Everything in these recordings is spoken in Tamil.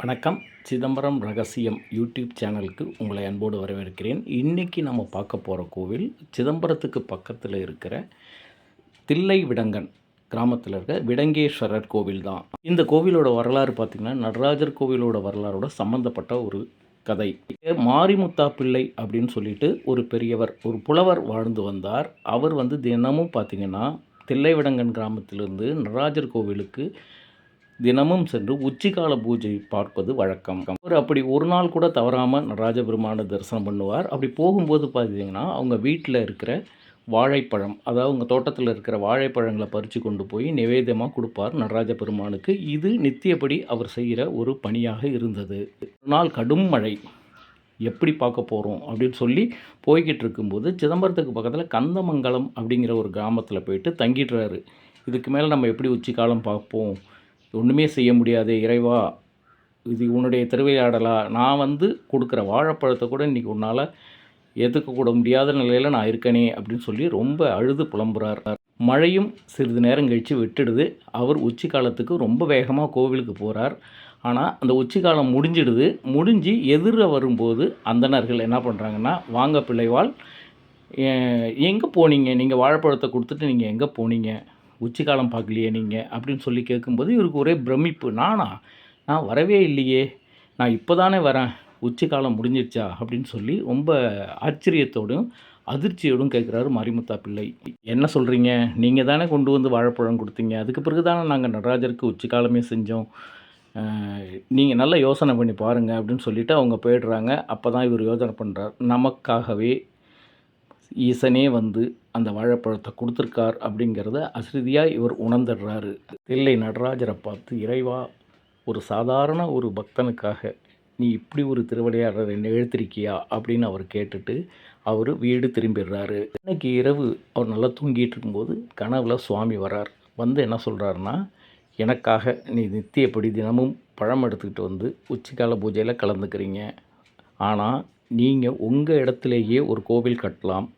வணக்கம். சிதம்பரம் ரகசியம் யூடியூப் சேனலுக்கு உங்களை அன்போடு வரவேற்கிறேன். இன்றைக்கி நம்ம பார்க்க போகிற கோவில் சிதம்பரத்துக்கு பக்கத்தில் இருக்கிற தில்லை விடங்கன் கிராமத்தில் இருக்க விடங்கேஸ்வரர் கோவில் தான். இந்த கோவிலோட வரலாறு பார்த்திங்கன்னா நடராஜர் கோவிலோட வரலாறோட சம்மந்தப்பட்ட ஒரு கதை. மாரிமுத்தா பிள்ளை அப்படின்னு சொல்லிட்டு ஒரு பெரியவர் ஒரு புலவர் வாழ்ந்து வந்தார். அவர் வந்து தினமும் பார்த்திங்கன்னா தில்லைவிடங்கன் கிராமத்திலிருந்து நடராஜர் கோவிலுக்கு தினமும் சென்று உச்சிக்கால பூஜை பார்ப்பது வழக்கம். அவர் அப்படி ஒரு நாள் கூட தவறாமல் ராஜபெருமான தரிசனம் பண்ணுவார். அப்படி போகும்போது பார்த்தீங்கன்னா அவங்க வீட்டில் இருக்கிற வாழைப்பழம் அதாவது உங்கள் தோட்டத்தில் இருக்கிற வாழைப்பழங்களை பறித்து கொண்டு போய் நிவேதமாக கொடுப்பார் நடராஜ பெருமானுக்கு இது நித்தியப்படி அவர் செய்கிற ஒரு பணியாக இருந்தது. ஒரு நாள் கடும் மழை. எப்படி பார்க்க போகிறோம் அப்படின்னு சொல்லி போய்கிட்டு இருக்கும்போது சிதம்பரத்துக்கு பக்கத்தில் கந்தமங்கலம் அப்படிங்கிற ஒரு கிராமத்தில் போயிட்டு தங்கிடுறாரு. இதுக்கு மேலே நம்ம எப்படி உச்சிக்காலம் பார்ப்போம்? ஒன்றுமே செய்ய முடியாது இறைவா இது உன்னுடைய திருவிளையாடலா? நான் வந்து கொடுக்குற வாழைப்பழத்தை கூட இன்றைக்கி உன்னால் ஏற்றுக்கக்கூட முடியாத நிலையில் நான் இருக்கனே அப்படின்னு சொல்லி ரொம்ப அழுது புலம்புறார். மழையும் சிறிது நேரம் கழித்து விட்டுடுது. அவர் உச்சி காலத்துக்கு ரொம்ப வேகமாக கோவிலுக்கு போகிறார் ஆனால் அந்த உச்சி காலம் முடிஞ்சிடுது. முடிஞ்சு எதிர வரும்போது அந்தணர்கள் என்ன பண்ணுறாங்கன்னா வாங்க பிள்ளைவாள் எங்கே போனீங்க? நீங்கள் வாழைப்பழத்தை கொடுத்துட்டு நீங்கள் எங்கே போனீங்க? உச்சிக்காலம் பார்க்கலையே நீங்கள் அப்படின்னு சொல்லி கேட்கும்போது இவருக்கு ஒரே பிரமிப்பு. நானா? நான் வரவே இல்லையே. நான் இப்போ தானே வரேன். உச்சிக்காலம் முடிஞ்சிருச்சா? அப்படின்னு சொல்லி ரொம்ப ஆச்சரியத்தோடும் அதிர்ச்சியோடும் கேட்குறாரு மாரிமுத்தா பிள்ளை. என்ன சொல்கிறீங்க நீங்கள் தானே கொண்டு வந்து வாழைப்பழம் கொடுத்தீங்க. அதுக்கு பிறகு தானே நாங்கள் நடராஜருக்கு உச்சிக்காலமே செஞ்சோம். நீங்கள் நல்லா யோசனை பண்ணி பாருங்கள் அப்படின்னு சொல்லிவிட்டு அவங்க போயிடுறாங்க. அப்போ தான் இவர் யோசனை பண்ணுறார் நமக்காகவே ஈசனே வந்து அந்த வாழைப்பழத்தை கொடுத்துருக்கார் அப்படிங்கிறத அசிரிதியாக இவர் உணர்ந்துடுறாரு. தில்லை நடராஜரை பார்த்து இறைவா ஒரு சாதாரண ஒரு பக்தனுக்காக நீ இப்படி ஒரு திருவிளையாடலை எழுத்திருக்கியா அப்படின்னு அவர் கேட்டுட்டு அவர் வீடு திரும்பிடுறாரு. இன்னைக்கு இரவு அவர் நல்லா தூங்கிட்டு இருக்கும்போது கனவுல சுவாமி வரார் வந்து என்ன சொல்கிறாருன்னா எனக்காக நீ நித்தியப்படி தினமும் பழம் எடுத்துக்கிட்டு வந்து உச்சிக்கால பூஜையில் கலந்துக்கிறீங்க. ஆனால் நீங்கள் உங்கள் இடத்துலையே ஒரு கோவில் கட்டலாம்.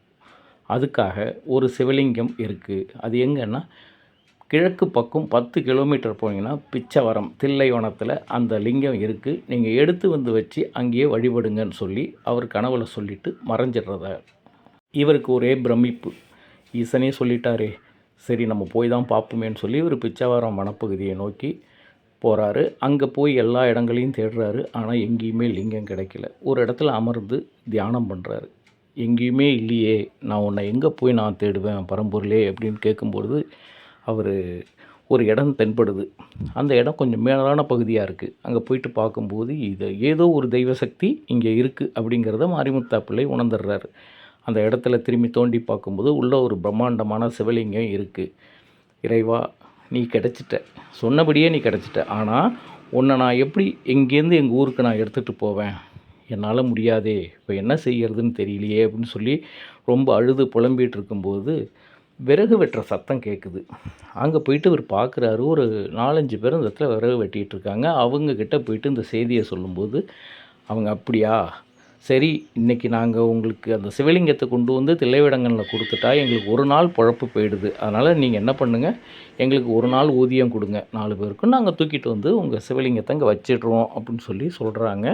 அதுக்காக ஒரு சிவலிங்கம் இருக்குது அது எங்கன்னா கிழக்கு பக்கம் பத்து கிலோமீட்டர் போனீங்கன்னா பிச்சவரம் தில்லைவனத்தில் அந்த லிங்கம் இருக்குது நீங்கள் எடுத்து வந்து வச்சு அங்கேயே வழிபடுங்கன்னு சொல்லி அவர் கனவுல சொல்லிட்டு மறைஞ்சிடுறத. இவருக்கு ஒரே பிரமிப்பு. ஈசனே சொல்லிட்டாரே சரி நம்ம போய் தான் பார்ப்போமேன்னு சொல்லி இவர் பிச்சவரம் வனப்பகுதியை நோக்கி போகிறாரு அங்கே போய் எல்லா இடங்களையும் தேடுறாரு. ஆனால் எங்கேயுமே லிங்கம் கிடைக்கல. ஒரு இடத்துல அமர்ந்து தியானம் பண்ணுறாரு எங்கேயுமே இல்லையே நான் உன்னை எங்கே போய் நான் தேடுவேன் பரம்பூர்லே அப்படின்னு கேட்கும்பொழுது அவர் ஒரு இடம் தென்படுது. அந்த இடம் கொஞ்சம் மேலான பகுதியாக இருக்குது அங்கே போயிட்டு பார்க்கும்போது இது ஏதோ ஒரு தெய்வ சக்தி இங்கே இருக்குது அப்படிங்கிறத மாரிமுத்தா பிள்ளை உணர்ந்துடுறாரு. அந்த இடத்துல திரும்பி தோண்டி பார்க்கும்போது உள்ள ஒரு பிரம்மாண்டமான சிவலிங்கம் இருக்குது இறைவா நீ கிடச்சிட்ட. சொன்னபடியே நீ கிடச்சிட்ட. ஆனால் உன்னை நான் எப்படி எங்கேருந்து எங்கள் ஊருக்கு நான் எடுத்துகிட்டு போவேன்? என்னால் முடியாதே இப்போ என்ன செய்யறதுன்னு தெரியலையே அப்படின்னு சொல்லி ரொம்ப அழுது புலம்பிகிட்டு இருக்கும்போது விறகு வெட்டுற சத்தம் கேட்குது அங்கே போயிட்டு இவர் பார்க்குறாரு ஒரு நாலஞ்சு பேர் அந்த இடத்துல விறகு வெட்டிகிட்டு இருக்காங்க. அவங்கக்கிட்ட போயிட்டு இந்த செய்தியை சொல்லும்போது அவங்க அப்படியா? சரி இன்றைக்கி நாங்கள் உங்களுக்கு அந்த சிவலிங்கத்தை கொண்டு வந்து தில்லைவிடங்களில் கொடுத்துட்டா எங்களுக்கு ஒரு நாள் பழப்பு போயிடுது. அதனால் நீங்கள் என்ன பண்ணுங்கள் எங்களுக்கு ஒரு நாள் ஊதியம் கொடுங்க நாலு பேருக்கும். நாங்கள் தூக்கிட்டு வந்து உங்கள் சிவலிங்கத்தை இங்கே வச்சிடுறோம் அப்படின்னு சொல்லி சொல்கிறாங்க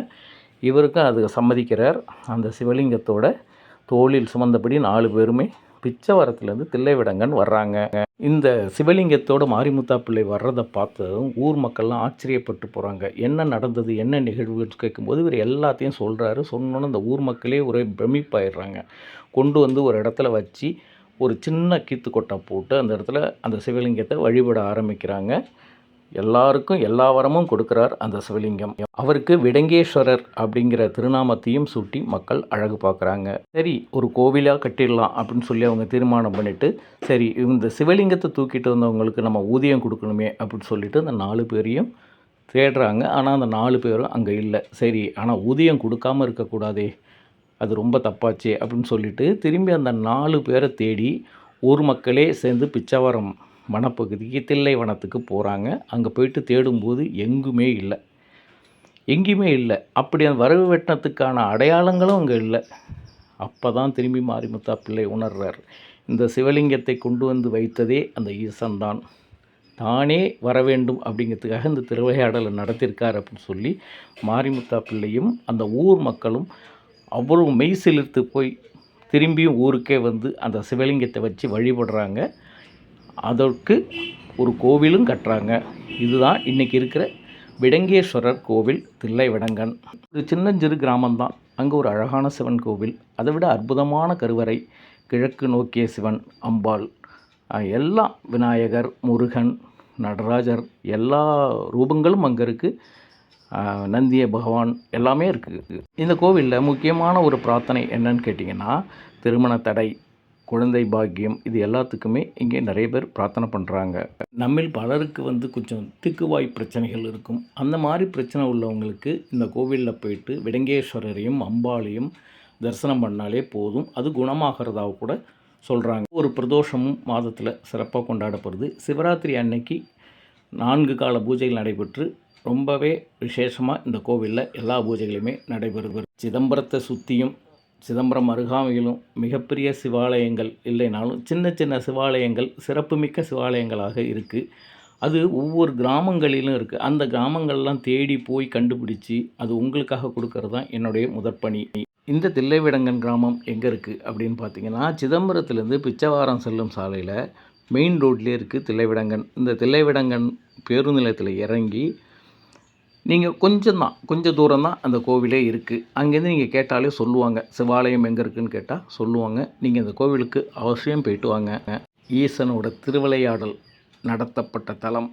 இவருக்கும் அது சம்மதிக்கிறார். அந்த சிவலிங்கத்தோட தோளில் சுமந்தபடி நாலு பேருமே பிச்சவரத்துலேருந்து தில்லைவிடங்கன் வர்றாங்க. இந்த சிவலிங்கத்தோட மாரிமுத்தா பிள்ளை வர்றதை பார்த்ததும் ஊர் மக்கள்லாம் ஆச்சரியப்பட்டு போகிறாங்க என்ன நடந்தது? என்ன நிகழ்வுன்னு கேட்கும்போது இவர் எல்லாத்தையும் சொல்கிறாரு சொன்னோன்னு அந்த ஊர் மக்களே ஒரே பிரமிப்பாயிடுறாங்க. கொண்டு வந்து ஒரு இடத்துல வச்சு ஒரு சின்ன கீத்து கொட்டை போட்டு அந்த இடத்துல அந்த சிவலிங்கத்தை வழிபட ஆரம்பிக்கிறாங்க. எல்லாருக்கும் எல்லா வரமும் கொடுக்குறார் அந்த சிவலிங்கம். அவருக்கு விடங்கேஸ்வரர் அப்படிங்கிற திருநாமத்தையும் சூட்டி மக்கள் அழகு பார்க்குறாங்க. சரி ஒரு கோவிலாக கட்டிடலாம் அப்படின்னு சொல்லி அவங்க தீர்மானம் பண்ணிவிட்டு சரி இந்த சிவலிங்கத்தை தூக்கிட்டு வந்தவங்களுக்கு நம்ம ஊதியம் கொடுக்கணுமே அப்படின்னு சொல்லிட்டு அந்த நாலு பேரையும் தேடுறாங்க. ஆனால் அந்த நாலு பேரும் அங்கே இல்லை. சரி ஆனால் ஊதியம் கொடுக்காம இருக்கக்கூடாதே அது ரொம்ப தப்பாச்சு அப்படின்னு சொல்லிட்டு திரும்பி அந்த நாலு பேரை தேடி ஊர் மக்களே சேர்ந்து பிச்சாவரம் வனப்பகுதிக்கு தில்லை வனத்துக்கு போகிறாங்க அங்கே போயிட்டு தேடும்போது எங்குமே இல்லை. எங்கேயுமே இல்லை. அப்படி அந்த வரவு வெட்டினத்துக்கான அடையாளங்களும் அங்கே இல்லை. அப்போ தான் திரும்பி மாரிமுத்தா பிள்ளை உணர்றார். இந்த சிவலிங்கத்தை கொண்டு வந்து வைத்ததே அந்த ஈசன் தான் தானே வர வேண்டும் அப்படிங்கிறதுக்காக இந்த திருவிளையாடலை நடத்தியிருக்கார் அப்படின்னு சொல்லி மாரிமுத்தா பிள்ளையும் அந்த ஊர் மக்களும் அவ்வளோ மெய் சிலிர்த்து போய் திரும்பியும் ஊருக்கே வந்து அந்த சிவலிங்கத்தை வச்சு வழிபடுறாங்க. அதற்கு ஒரு கோவிலும் கட்டுறாங்க. இதுதான் இன்றைக்கி இருக்கிற விடங்கேஸ்வரர் கோவில் தில்லை விடங்கன் ஒரு சின்னஞ்சிறு கிராமம்தான். அங்கே ஒரு அழகான சிவன் கோவில். அதை விட அற்புதமான கருவறை கிழக்கு நோக்கிய சிவன் அம்பாள். எல்லாம் விநாயகர் முருகன் நடராஜர் எல்லா ரூபங்களும் அங்கே இருக்குது நந்திய பகவான் எல்லாமே இருக்குது இந்த கோவிலில் முக்கியமான ஒரு பிரார்த்தனை என்னன்னு கேட்டிங்கன்னா திருமண தடை. குழந்தை பாக்கியம் இது எல்லாத்துக்குமே இங்கே நிறைய பேர் பிரார்த்தனை பண்ணுறாங்க நம்மில் பலருக்கு வந்து கொஞ்சம் திக்குவாய் பிரச்சனைகள் இருக்கும். அந்த மாதிரி பிரச்சனை உள்ளவங்களுக்கு இந்த கோவிலில் போயிட்டு விடங்கேஸ்வரரையும் அம்பாளையும் தரிசனம் பண்ணாலே போதும். அது குணமாகிறதாக கூட சொல்கிறாங்க ஒரு பிரதோஷமும் மாதத்தில் சிறப்பாக கொண்டாடப்படுது. சிவராத்திரி அன்னைக்கு நான்கு கால பூஜைகள் நடைபெற்று ரொம்பவே விசேஷமாக இந்த கோவிலில் எல்லா பூஜைகளுமே நடைபெறுது. சிதம்பரத்தை சுற்றியும் சிதம்பரம் அருகாமையிலும் மிகப்பெரிய சிவாலயங்கள் இல்லைனாலும் சின்ன சின்ன சிவாலயங்கள் சிறப்புமிக்க சிவாலயங்களாக இருக்குது அது ஒவ்வொரு கிராமங்களிலும் இருக்குது அந்த கிராமங்கள்லாம் தேடி போய் கண்டுபிடிச்சி அது உங்களுக்காக கொடுக்கறது தான் என்னுடைய முதற்பணி இந்த தில்லைவிடங்கன் கிராமம் எங்கே இருக்குது அப்படின்னு பார்த்தீங்கன்னா சிதம்பரத்துலேருந்து பிச்சைவாரம் செல்லும் சாலையில் மெயின் ரோட்லேயே இருக்குது தில்லைவிடங்கன். இந்த தில்லைவிடங்கன் பேருந்து நிலையத்தில் இறங்கி நீங்கள் கொஞ்சம் தான் கொஞ்சம் தூரம் தான் அந்த கோவிலே இருக்குது அங்கேருந்து நீங்கள் கேட்டாலே சொல்லுவாங்க. சிவாலயம் எங்கே இருக்குதுன்னு கேட்டால் சொல்லுவாங்க. நீங்கள் அந்த கோவிலுக்கு அவசியம் போயிட்டு வாங்க. ஈசனோட திருவிளையாடல் நடத்தப்பட்ட தலம்.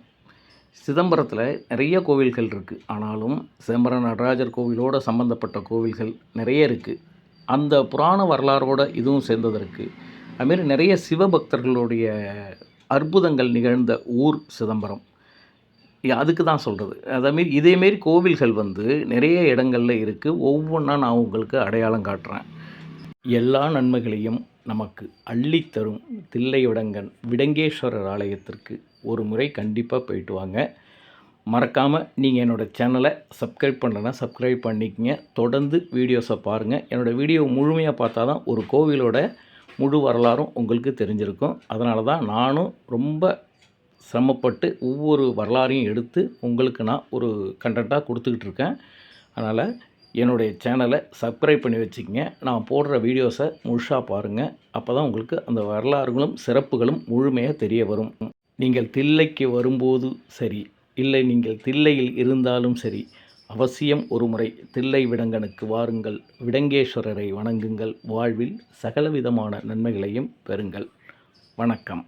சிதம்பரத்தில் நிறைய கோவில்கள் இருக்குது ஆனாலும் சிதம்பரம் நடராஜர் கோவிலோட சம்மந்தப்பட்ட கோவில்கள் நிறைய இருக்குது அந்த புராண வரலாறோட இதுவும் சேர்ந்ததற்கு அதுமாரி நிறைய சிவபக்தர்களுடைய அற்புதங்கள் நிகழ்ந்த ஊர் சிதம்பரம். அதுக்கு தான் சொல்கிறது அதேமாரி இதேமாரி கோவில்கள் வந்து நிறைய இடங்களில் இருக்குது ஒவ்வொன்றா நான் உங்களுக்கு அடையாளம் காட்டுறேன். எல்லா நன்மைகளையும் நமக்கு அள்ளித்தரும் தில்லைவிடங்கன் விடங்கேஸ்வரர் ஆலயத்திற்கு ஒரு முறை கண்டிப்பாக போயிட்டு வாங்க. மறக்காமல் நீங்கள் என்னோடய சேனலை சப்ஸ்கிரைப் பண்ணலைன்னா சப்ஸ்கிரைப் பண்ணிக்கங்க. தொடர்ந்து வீடியோஸை பாருங்கள் என்னோடய வீடியோ முழுமையாக பார்த்தா தான் ஒரு கோவிலோட முழு வரலாறும் உங்களுக்கு தெரிஞ்சிருக்கும். அதனால தான் நானும் ரொம்ப சிரமப்பட்டு ஒவ்வொரு வரலாறையும் எடுத்து உங்களுக்கு நான் ஒரு கண்டென்ட்டாக கொடுத்துக்கிட்டு இருக்கேன். அதனால் என்னுடைய சேனலை சப்ஸ்கிரைப் பண்ணி வச்சுக்கங்க. நான் போடுற வீடியோஸை முழுசாக பாருங்கள் அப்போ தான் உங்களுக்கு அந்த வரலாறுகளும் சிறப்புகளும் முழுமையாக தெரிய வரும். நீங்கள் தில்லைக்கு வரும்போது சரி இல்லை நீங்கள் தில்லையில் இருந்தாலும் சரி அவசியம் ஒரு முறை தில்லை விடங்கனுக்கு வாருங்கள். விடங்கேஸ்வரரை வணங்குங்கள். வாழ்வில் சகலவிதமான நன்மைகளையும் பெறுங்கள். வணக்கம்.